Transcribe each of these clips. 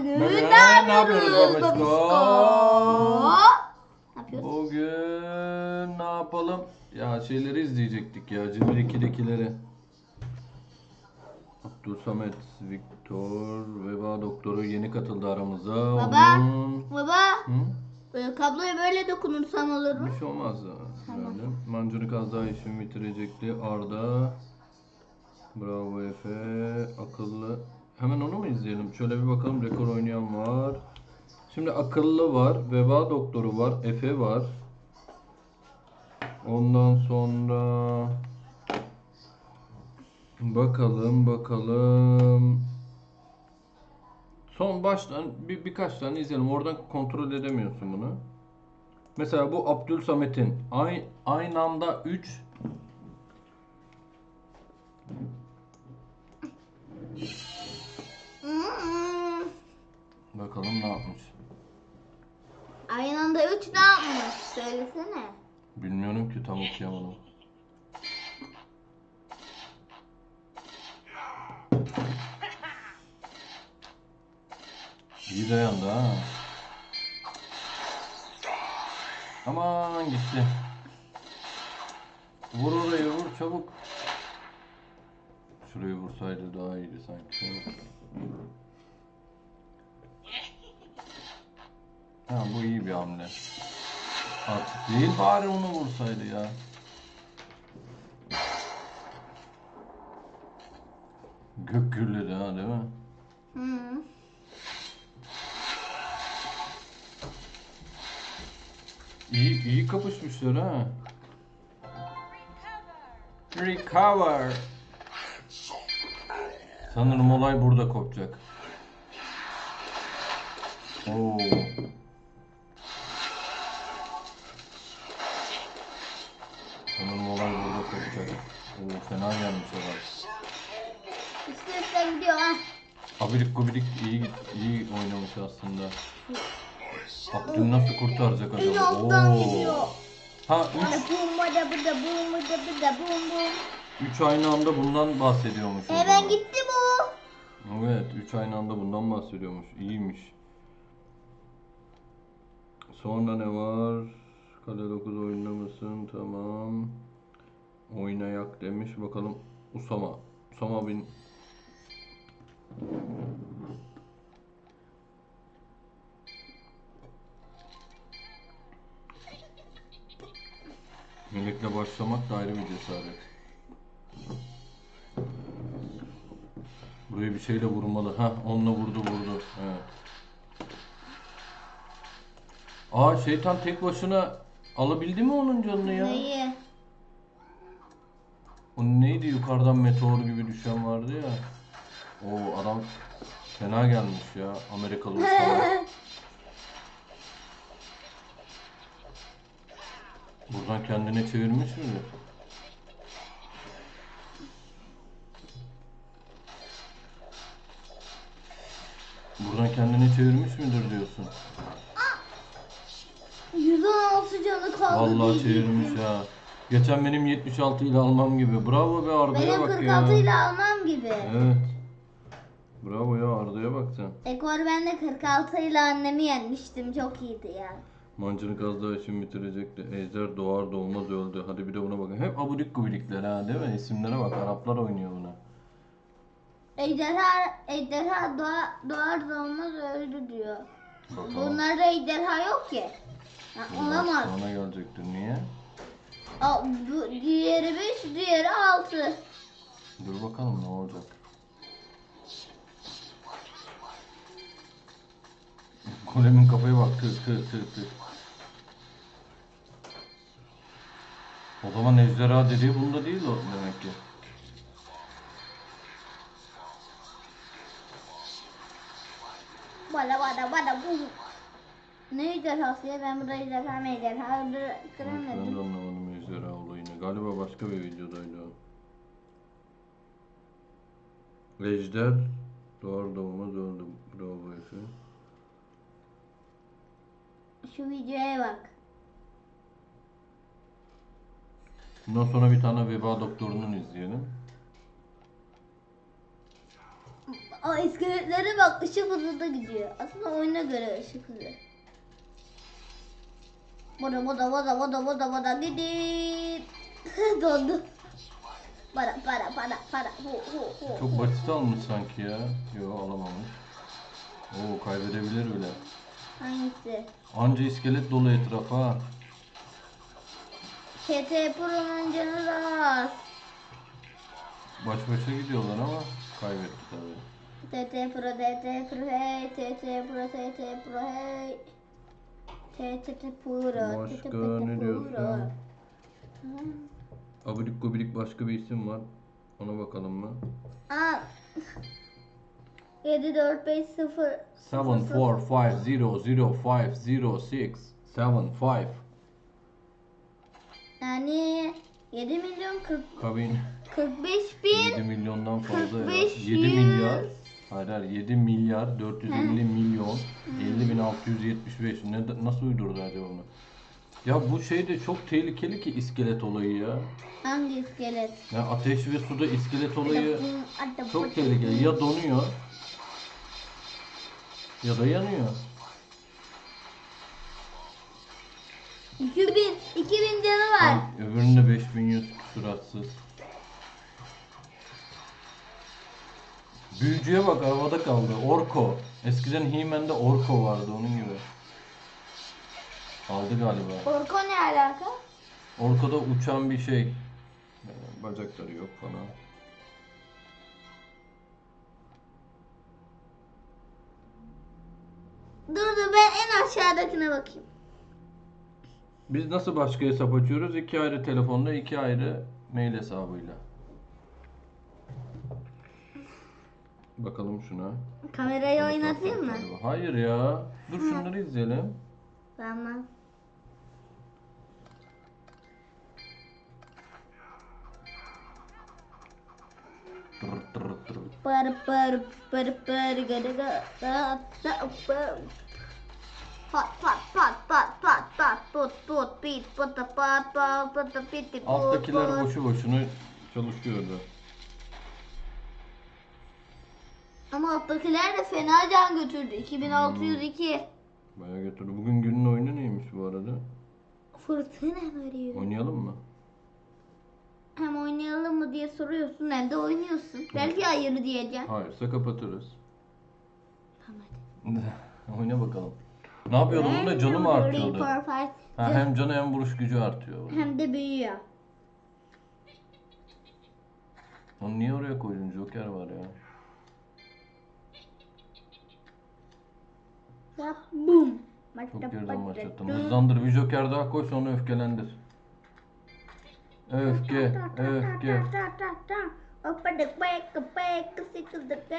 Bugün ne yapıyoruz babişko? babişko? Ne yapıyoruz? Bugün ne yapalım? Ya şeyleri izleyecektik ya. Cimri 2'dekileri. Abdülsamet, Viktor, Veba Doktoru yeni katıldı aramıza. Baba. Onun... Baba Hı? e, kabloya böyle dokunursam olur mu? Bir şey olmaz ya. Tamam. Mancınık az daha işimi bitirecekti. Arda. Bravo Efe. Akıllı. Hemen onu mu izleyelim? Şöyle bir bakalım. Rekor oynayan var. Şimdi akıllı var. Veba doktoru var. Efe var. Ondan sonra bakalım bakalım. Son baştan bir birkaç tane izleyelim. Oradan kontrol edemiyorsun bunu. Mesela bu Abdül Samet'in aynı, aynı anda 3 Hmm. Bakalım ne yapmış. Aynı anda üç ne yapmış? Söylesene. Bilmiyorum ki tam okuyamadım. İyi dayandı ha. Aman gitti. Vur orayı vur çabuk. Şurayı vursaydı daha iyiydi sanki. Ha bu iyi bir hamle. Artık değil bari onu vursaydı ya. Gök gürledi ha değil mi? Hmm. İyi iyi kapışmışlar ha. Recover. Sanırım olay burada kopacak. Oo. Fena gelmiş olay. Üstü üstte gidiyor ha. Abirik gubirik iyi iyi oynamış aslında. Abdül nasıl kurtaracak İyi acaba? Oo. gidiyor. Ha Bada bum bada bada bum bada bada bum bum. 3 aynı anda bundan bahsediyormuş. o Hemen zaman. gitti bu. Evet 3 aynı anda bundan bahsediyormuş. İyiymiş. Sonra ne var? Kale 9 oyunda mısın? Tamam. Oynayak demiş. Bakalım Usama. Usama bin Melek'le başlamak da ayrı bir cesaret. Burayı bir şeyle vurmalı. Ha, onunla vurdu vurdu. Evet. Aa şeytan tek başına alabildi mi onun canını ya? Neyi? O neydi yukarıdan meteor gibi düşen vardı ya. O adam fena gelmiş ya Amerikalı usta. Buradan kendine çevirmiş mi? Buradan kendine çevirmiş midir diyorsun? 116 canı kaldı. Vallahi çevirmiş ya. Geçen benim 76 ile almam gibi. Bravo be Arda'ya Benim bak 46 ya. ile almam gibi. Evet. Bravo ya Arda'ya bak sen. Ekor ben de 46 ile annemi yenmiştim. Çok iyiydi ya. Mancınık az daha işini bitirecekti. Ejder doğar doğmaz öldü. Hadi bir de buna bakın. Hep abudik gubidikler ha değil mi? İsimlere bak. Araplar oynuyor buna. Ejderha, ejderha doğa, doğar doğmaz öldü diyor. Bakalım. Bunlarda ejderha yok ki. Olamaz. Sonra gelecektir. Niye? Aa, bu, diğeri 5, diğeri 6. Dur bakalım ne olacak. Golemin kafaya bak. Tı tı tı tı. O zaman ejderha dediği bunda değil o demek ki. Bada bada bada bu. Ne ejderhası ya? Ben burada ejderha mı ejderha öldüremedim. Galiba başka bir videodaydı o. Ejder doğar doğmaz öldü. Bravo Efe. Şu videoya bak. Bundan sonra bir tane veba doktorunun izleyelim. o iskeletlere bak ışık hızında gidiyor. Aslında oyuna göre ışık hızı. Bada bada bada bada bada bada gidin. Dondu. Para para para para. Hu hu hu. Çok basit almış sanki ya. Yo alamamış. Oo kaybedebilir bile. Hangisi? Anca iskelet dolu etraf ha. TT Pro'nun canı da az. Baş başa gidiyorlar ama kaybetti tabii. TT Pro, TT Pro hey, TT Pro, TT Pro hey. TT Pro, Başka TT Pro. ne diyorsun? Abidik gubidik başka bir isim var. Ona bakalım mı? Aa. 7 4 5 0 Seven four five zero zero five zero six seven five. Yani 7 milyon 40 Kabin 45 bin 7 milyondan fazla ya. 45 7 yüz. milyar. Hayır hayır 7 milyar 450 milyon 50 bin 675 ne, nasıl uydurdu acaba bunu? Ya bu şey de çok tehlikeli ki iskelet olayı ya. hangi iskelet? Ya ateş ve suda iskelet olayı çok tehlikeli. Ya donuyor ya da yanıyor. 2000 2000 canı var. Ha, öbüründe 5100 suratsız. Büyücüye bak havada kaldı. Orko. Eskiden He-Man'de Orko vardı onun gibi. Aldı galiba. Orko ne alaka? Orko'da uçan bir şey. Ee, Bacakları yok falan. Dur dur ben en aşağıdakine bakayım. Biz nasıl başka hesap açıyoruz? İki ayrı telefonla, iki ayrı mail hesabıyla. Bakalım şuna. Kamerayı oynatayım mı? Hayır ya. Dur şunları izleyelim. Tamam. Pat pat pat pat pat pat put pit put pat pat put pit pit Alttakiler boşu boşuna çalışıyordu. Ama alttakiler de fena can götürdü. 2602. Bayağı götürdü. Bugün günün oyunu neymiş bu arada? Fırtına veriyor. Oynayalım mı? Hem oynayalım mı diye soruyorsun hem de oynuyorsun. Belki hayır diyeceğim. Hayırsa kapatırız. Tamam hadi. Oyna bakalım. Ne yapıyordu? Bunda canı mı artıyordu? Ha, Ha, hem canı hem vuruş gücü artıyor. hem de büyüyor. Onu niye oraya koydun? Joker var ya. Yap bum. Çok geriden başlattın. Hızlandır bir Joker daha koy sonra öfkelendir. Öfke, öfke.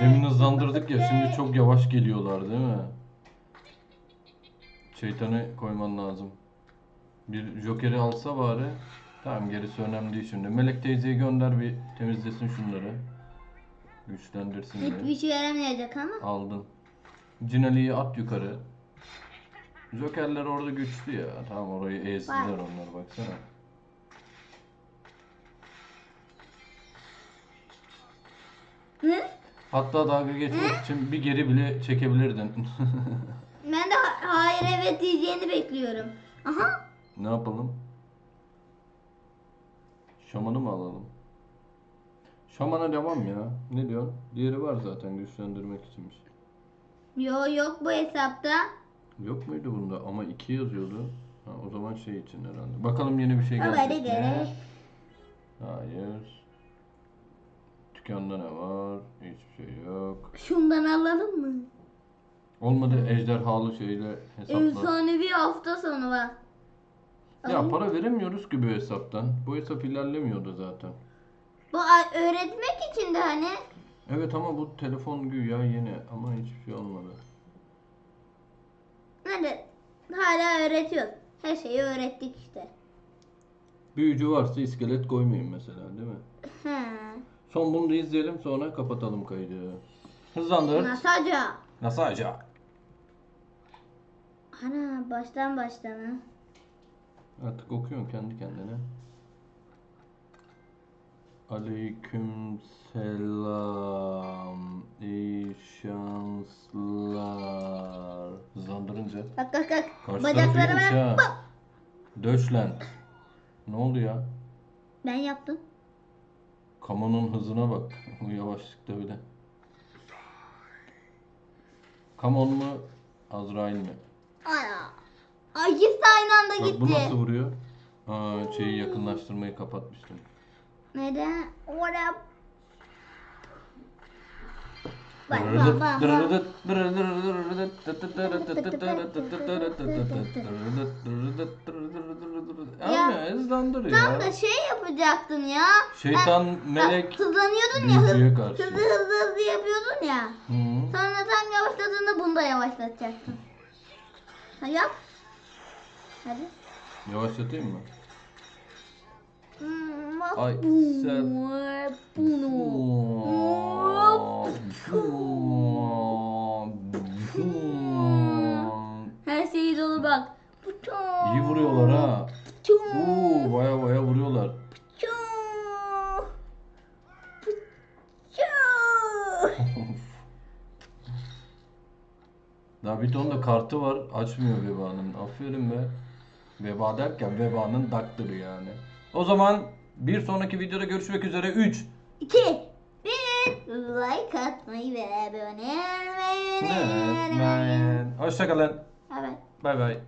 Demin hızlandırdık ya şimdi çok yavaş geliyorlar değil mi? Şeytanı koyman lazım. Bir Joker'i alsa bari. Tamam gerisi önemli değil şimdi. Melek teyzeyi gönder bir temizlesin şunları. Güçlendirsin Hiçbir şey yaramıyacak ama. Aldın. Cinali'yi at yukarı. Jokerler orada güçlü ya. Tamam orayı ezdiler onlar baksana. Hatta dalga geçmek için bir geri bile çekebilirdin. Ben de ha- hayır evet diyeceğini bekliyorum. Aha. ne yapalım? Şamanı mı alalım? Şamana devam ya. Ne diyorsun? Diğeri var zaten güçlendirmek içinmiş. Yo yok bu hesapta. Yok muydu bunda? Ama iki yazıyordu. Ha, o zaman şey için herhalde. Bakalım yeni bir şey Ama gelecek mi? Hayır. Dükkanda ne var? Hiçbir şey yok. Şundan alalım mı? Olmadı ejderhalı şeyle hesapla. Efsanevi hafta sonu var. Ya para veremiyoruz ki bu hesaptan. Bu hesap ilerlemiyordu zaten. Bu a- öğretmek için de hani. Evet ama bu telefon güya yeni ama hiçbir şey olmadı. Hadi hala öğretiyoruz. Her şeyi öğrettik işte. Büyücü varsa iskelet koymayın mesela değil mi? He. Son bunu da izleyelim sonra kapatalım kaydı. Hızlandır. Nasaca. Nasıl acaba? Ana baştan baştan ha. Artık okuyorsun kendi kendine. Aleyküm selam. İyi şanslar. Hızlandırınca. Bak bak bak. Karşı Bacakları taraf iyiymiş ben. ha. Döşlen. Ne oldu ya? Ben yaptım. Kamonun hızına bak. Bu yavaşlıkta bile. Kamon mu? Azrail mi? Ana. Ay ikisi aynı anda Bak gitti. bu nasıl vuruyor? Aa, şeyi yakınlaştırmayı kapatmıştım. Neden? Orada. Anne hızlandır Tam ya. da şey yapacaktın ya. Şeytan Ha, melek hızlanıyordun ya. Hız, büyücüye karşı. hızlı hızlı hızlı yapıyordun ya. Hı. Sonra tam yavaşladığında bunu da yavaşlatacaksın. Ha yap. Hadi. Yavaşlatayım mı? Ay, sen- Her şeyi dolu bak. İyi vuruyorlar ha. Oo, baya baya vuruyorlar. Daha bir ton da kartı var. Açmıyor vebanın. Aferin be. Veba derken vebanın daktırı yani. O zaman bir sonraki videoda görüşmek üzere. 3 İki. Bir. Like atmayı ve abone olmayı ben. Hoşçakalın. Bay bay.